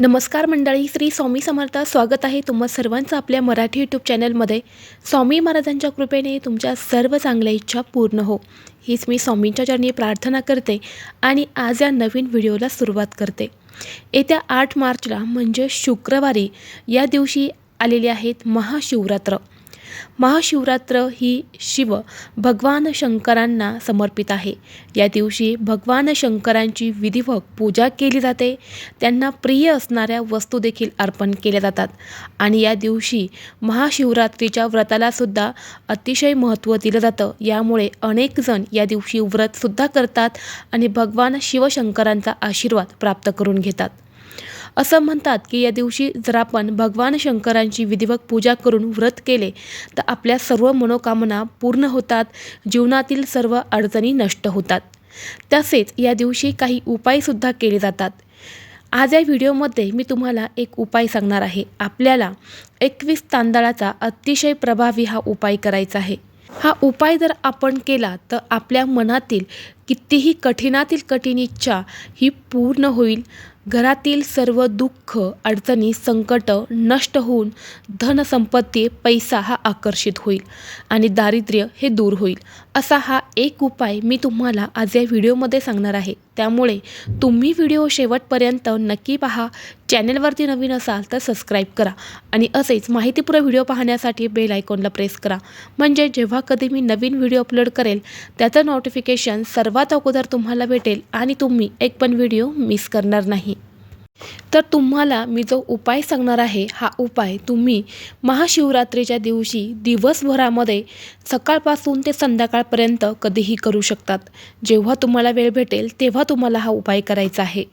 नमस्कार मंडळी श्री स्वामी समर्थ. स्वागत आहे तुम्हा सर्वांचं आपल्या मराठी यूट्यूब चॅनलमध्ये स्वामी महाराजांच्या कृपेने तुमच्या सर्व चांगल्या इच्छा पूर्ण हो. हीच मी स्वामींच्या चरणी प्रार्थना करते आणि आज या नवीन व्हिडिओला सुरुवात करते. येत्या आठ मार्चला म्हणजे शुक्रवारी या दिवशी आलेली आहेत महाशिवरात्र. महाशिवरात्र ही शिव भगवान शंकरांना समर्पित आहे. या दिवशी भगवान शंकरांची विधिवत पूजा केली जाते. त्यांना प्रिय असणाऱ्या वस्तू देखील अर्पण केल्या जातात. आणि या दिवशी महाशिवरात्रीच्या व्रतालासुद्धा अतिशय महत्त्व दिलं जातं. यामुळे अनेक जण या दिवशी व्रतसुद्धा करतात आणि भगवान शिवशंकरांचा आशीर्वाद प्राप्त करून घेतात. असं म्हणतात की या दिवशी जर आपण भगवान शंकरांची विधिवत पूजा करून व्रत केले तर आपल्या सर्व मनोकामना पूर्ण होतात जीवनातील सर्व अडचणी नष्ट होतात. तसेच या दिवशी काही उपायसुद्धा केले जातात. आज या व्हिडिओमध्ये मी तुम्हाला एक उपाय सांगणार आहे. आपल्याला एकवीस तांदळाचा अतिशय प्रभावी हा उपाय करायचा आहे. हा उपाय जर आपण केला तर आपल्या मनातील कितीही कठीणातील कठीण इच्छा ही पूर्ण होईल. घरातील सर्व दुःख अडचणी संकट नष्ट होऊन धनसंपत्ती पैसा हा आकर्षित होईल आणि दारिद्र्य हे दूर होईल. असा हा एक उपाय मी तुम्हाला आज या व्हिडिओमध्ये सांगणार आहे. त्यामुळे तुम्ही व्हिडिओ शेवटपर्यंत नक्की पहा. चॅनलवरती नवीन असाल तर सबस्क्राईब करा आणि असेच माहितीपूर्ण व्हिडिओ पाहण्यासाठी बेल आयकॉनला प्रेस करा. म्हणजे जेव्हा कधी मी नवीन व्हिडिओ अपलोड करेल त्याचं नोटिफिकेशन सर्वात अगोदर तुम्हाला भेटेल आणि तुम्ही एक पण व्हिडिओ मिस करणार नाही. तर तुम्हाला मी जो उपाय सांगणार आहे हा उपाय तुम्ही महाशिवरात्रीच्या दिवशी दिवसभरामध्ये सकाळपासून ते संध्याकाळपर्यंत कधीही करू शकतात. जेव्हा तुम्हाला वेळ भेटेल तेव्हा तुम्हाला हा उपाय करायचा आहे.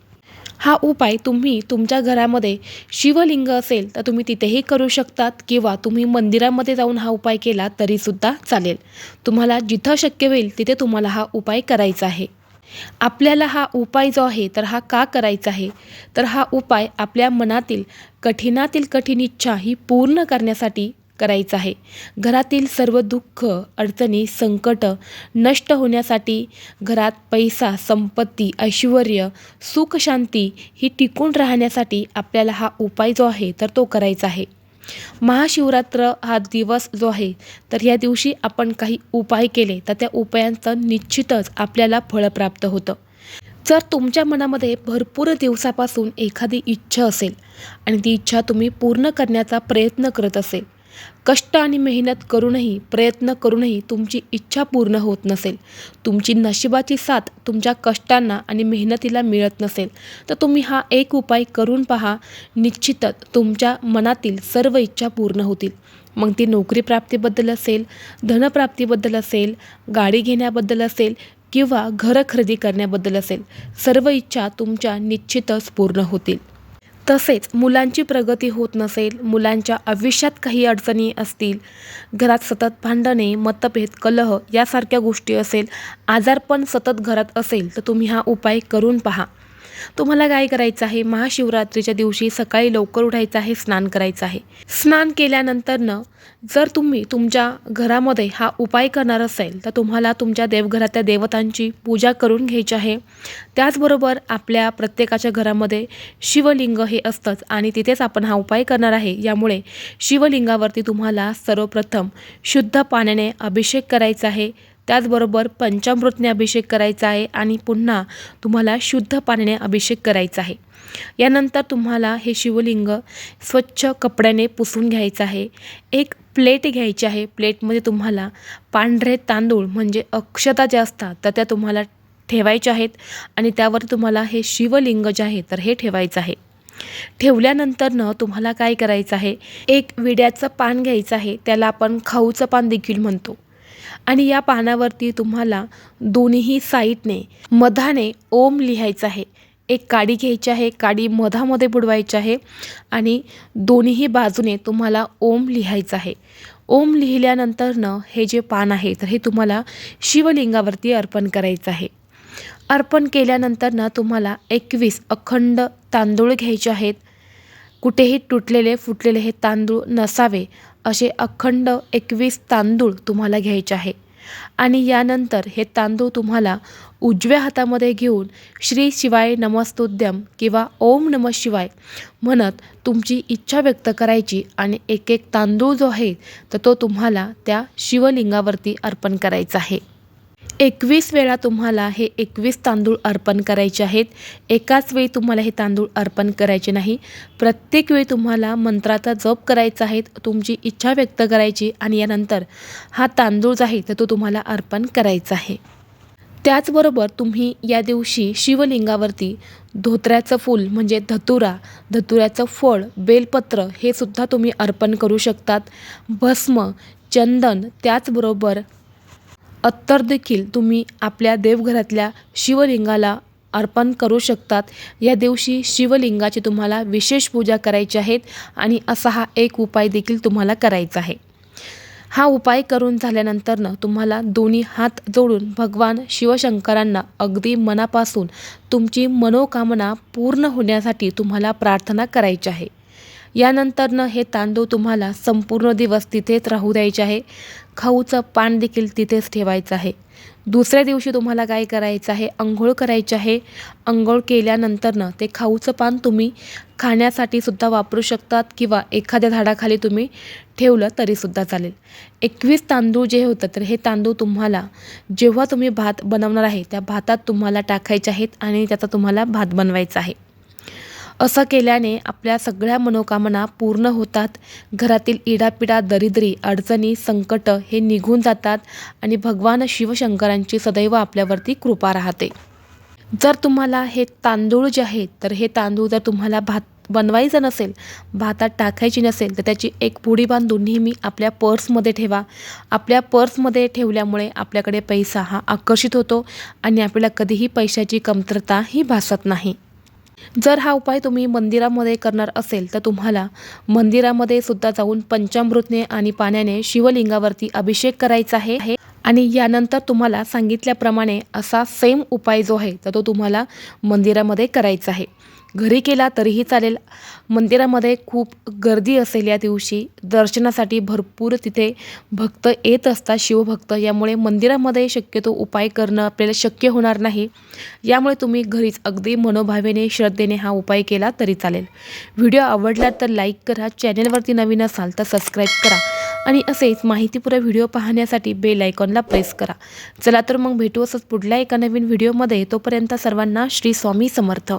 हा उपाय तुम्ही तुमच्या घरामध्ये शिवलिंग असेल तर तुम्ही तिथेही करू शकतात किंवा तुम्ही मंदिरामध्ये जाऊन हा उपाय केला तरीसुद्धा चालेल. तुम्हाला जिथं शक्य होईल तिथे तुम्हाला हा उपाय करायचा आहे. आपल्याला हा उपाय जो आहे तर हा का करायचा आहे? तर हा उपाय आपल्या मनातील कठीणातील कठीण इच्छा ही पूर्ण करण्यासाठी करायचं आहे. घरातील सर्व दुःख अडचणी संकट नष्ट होण्यासाठी घरात पैसा संपत्ती ऐश्वर सुख शांती ही टिकून राहण्यासाठी आपल्याला हा उपाय जो आहे तर तो करायचा आहे. महाशिवरात्र हा दिवस जो आहे तर या दिवशी आपण काही उपाय केले तर त्या उपायांचं निश्चितच आपल्याला फळ प्राप्त होतं. जर तुमच्या मनामध्ये भरपूर दिवसापासून एखादी इच्छा असेल आणि ती इच्छा तुम्ही पूर्ण करण्याचा प्रयत्न करत असेल कष्ट आणि मेहनत करूनही प्रयत्न करूनही तुमची इच्छा पूर्ण होत नसेल. तुमची नशिबाची साथ तुमच्या कष्टांना आणि मेहनतीला मिळत नसेल. तर तुम्ही हा एक उपाय करून पहा. निश्चितच तुमच्या मनातील सर्व इच्छा पूर्ण होतील. मग ती नोकरी प्राप्तीबद्दल असेल धनप्राप्तीबद्दल असेल गाडी घेण्याबद्दल असेल किंवा घरं खरेदी करण्याबद्दल असेल सर्व इच्छा तुमच्या निश्चितच पूर्ण होतील. तसेच मुलांची प्रगती होत नसेल मुलांच्या आयुष्यात काही अडचणी असतील घरात सतत भांडणे मतभेद कलह यासारख्या गोष्टी असेल आजारपण सतत घरात असेल तर तुम्ही हा उपाय करून पहा. तुम्हाला काय करायचं आहे? महाशिवरात्रीच्या दिवशी सकाळी लवकर उठायचं आहे स्नान करायचं आहे. स्नान केल्यानंतरनं जर तुम्ही तुमच्या घरामध्ये हा उपाय करणार असेल तर तुम्हाला तुमच्या देवघरातल्या देवतांची पूजा करून घ्यायची आहे. त्याचबरोबर आपल्या प्रत्येकाच्या घरामध्ये शिवलिंग हे असतंच आणि तिथेच आपण हा उपाय करणार आहे. यामुळे शिवलिंगावरती तुम्हाला सर्वप्रथम शुद्ध पाण्याने अभिषेक करायचा आहे. त्याचबरोबर पंचामृतने अभिषेक करायचा आहे आणि पुन्हा तुम्हाला शुद्ध पाण्याने अभिषेक करायचा आहे. यानंतर तुम्हाला हे शिवलिंग स्वच्छ कपड्याने पुसून घ्यायचं आहे. एक प्लेट घ्यायची आहे. प्लेटमध्ये तुम्हाला पांढरे तांदूळ म्हणजे अक्षता ज्या असतात तर त्या तुम्हाला ठेवायच्या आहेत आणि त्यावर तुम्हाला हे शिवलिंग जे आहे तर हे ठेवायचं आहे. ठेवल्यानंतरनं तुम्हाला काय करायचं आहे? एक विड्याचं पान घ्यायचं आहे. त्याला आपण खाऊचं पान देखील म्हणतो. आणि या पानावरती तुम्हाला दोन्ही साईडने मधाने ओम लिहायचं आहे. एक काडी घ्यायची आहे काडी मधामध्ये बुडवायची आहे आणि दोन्हीही बाजूने तुम्हाला ओम लिहायचं आहे. ओम लिहिल्यानंतरनं हे जे पान आहे तर हे तुम्हाला शिवलिंगावरती अर्पण करायचं आहे. अर्पण केल्यानंतरनं तुम्हाला एकवीस अखंड तांदूळ घ्यायचे आहेत. कुठेही तुटलेले फुटलेले हे तांदूळ नसावे. असे अखंड एकवीस तांदूळ तुम्हाला घ्यायचे आहे. आणि यानंतर हे तांदूळ तुम्हाला उजव्या हातामध्ये घेऊन श्री शिवाय नमस्तोद्यम किंवा ओम नम शिवाय म्हणत तुमची इच्छा व्यक्त करायची आणि एक एक तांदूळ जो आहे तर तो तुम्हाला त्या शिवलिंगावरती अर्पण करायचा आहे. एकवीस वेळा तुम्हाला हे एकवीस तांदूळ अर्पण करायचे आहेत. एकाच वेळी तुम्हाला हे तांदूळ अर्पण करायचे नाही. प्रत्येक वेळी तुम्हाला मंत्राचा जप करायचा आहे तुमची इच्छा व्यक्त करायची आणि यानंतर हा तांदूळ जो आहे तर तो तुम्हाला अर्पण करायचा आहे. त्याचबरोबर तुम्ही या दिवशी शिवलिंगावरती धोत्र्याचं फूल म्हणजे धतुरा धतुऱ्याचं फळ बेलपत्र हे सुद्धा तुम्ही अर्पण करू शकतात. भस्म चंदन त्याचबरोबर अत्तर देखील तुम्ही आपल्या देवघरातल्या शिवलिंगाला अर्पण करू शकतात. या दिवशी शिवलिंगाची तुम्हाला विशेष पूजा करायची आहेत आणि असा हा एक उपाय देखील तुम्हाला करायचा आहे. हा उपाय करून झाल्यानंतरनं तुम्हाला दोन्ही हात जोडून भगवान शिवशंकरांना अगदी मनापासून तुमची मनोकामना पूर्ण होण्यासाठी तुम्हाला प्रार्थना करायची आहे. यानंतरनं हे तांदूळ तुम्हाला संपूर्ण दिवस तिथेच राहू द्यायचे आहे. खाऊचं पान देखील तिथेच ठेवायचं आहे. दुसऱ्या दिवशी तुम्हाला काय करायचं आहे? अंघोळ करायची आहे. अंघोळ केल्यानंतरनं ते खाऊचं पान तुम्ही खाण्यासाठी सुद्धा वापरू शकतात किंवा एखाद्या झाडाखाली तुम्ही ठेवलं तरीसुद्धा चालेल. एकवीस तांदूळ जे होतं तर हे तांदूळ तुम्हाला जेव्हा तुम्ही भात बनवणार आहे त्या भातात तुम्हाला टाकायचे आहेत आणि त्याचा तुम्हाला भात बनवायचा आहे. असं केल्याने आपल्या सगळ्या मनोकामना पूर्ण होतात. घरातील इडापिडा दरिद्री अडचणी संकट हे निघून जातात आणि भगवान शिवशंकरांची सदैव आपल्यावरती कृपा राहते. जर तुम्हाला हे तांदूळ जे आहेत तर हे तांदूळ जर तुम्हाला भात बनवायचं नसेल भातात टाकायची नसेल तर त्याची एक पुडी बांधून नेहमी आपल्या पर्समध्ये ठेवा. आपल्या पर्समध्ये ठेवल्यामुळे आपल्याकडे पैसा हा आकर्षित होतो आणि आपल्याला कधीही पैशाची कमतरता ही भासत नाही. जर हा उपाय तुम्ही मंदिरामध्ये करणार असेल तर तुम्हाला मंदिरामध्ये सुद्धा जाऊन पंचामृतने आणि पाण्याने शिवलिंगावरती अभिषेक करायचा आहे. आणि यानंतर तुम्हाला सांगितल्याप्रमाणे असा सेम उपाय जो आहे तर तो तुम्हाला मंदिरामध्ये करायचा आहे. घरी केला तरीही चालेल. मंदिरामध्ये खूप गर्दी असेल या दिवशी. दर्शनासाठी भरपूर तिथे भक्त येत असतात शिवभक्त. यामुळे मंदिरामध्ये शक्यतो उपाय करणं आपल्याला शक्य होणार नाही. यामुळे तुम्ही घरीच अगदी मनोभावेने श्रद्धेने हा उपाय केला तरी चालेल. व्हिडिओ आवडला तर लाईक करा चॅनलवरती नवीन असाल तर सबस्क्राईब करा आणि असेच माहितीपूर्ण व्हिडिओ पाहण्यासाठी बेल आयकॉनला प्रेस करा. चला तर मग भेटू असंच पुढल्या एका नवीन व्हिडिओमध्ये. तोपर्यंत सर्वांना श्री स्वामी समर्थ.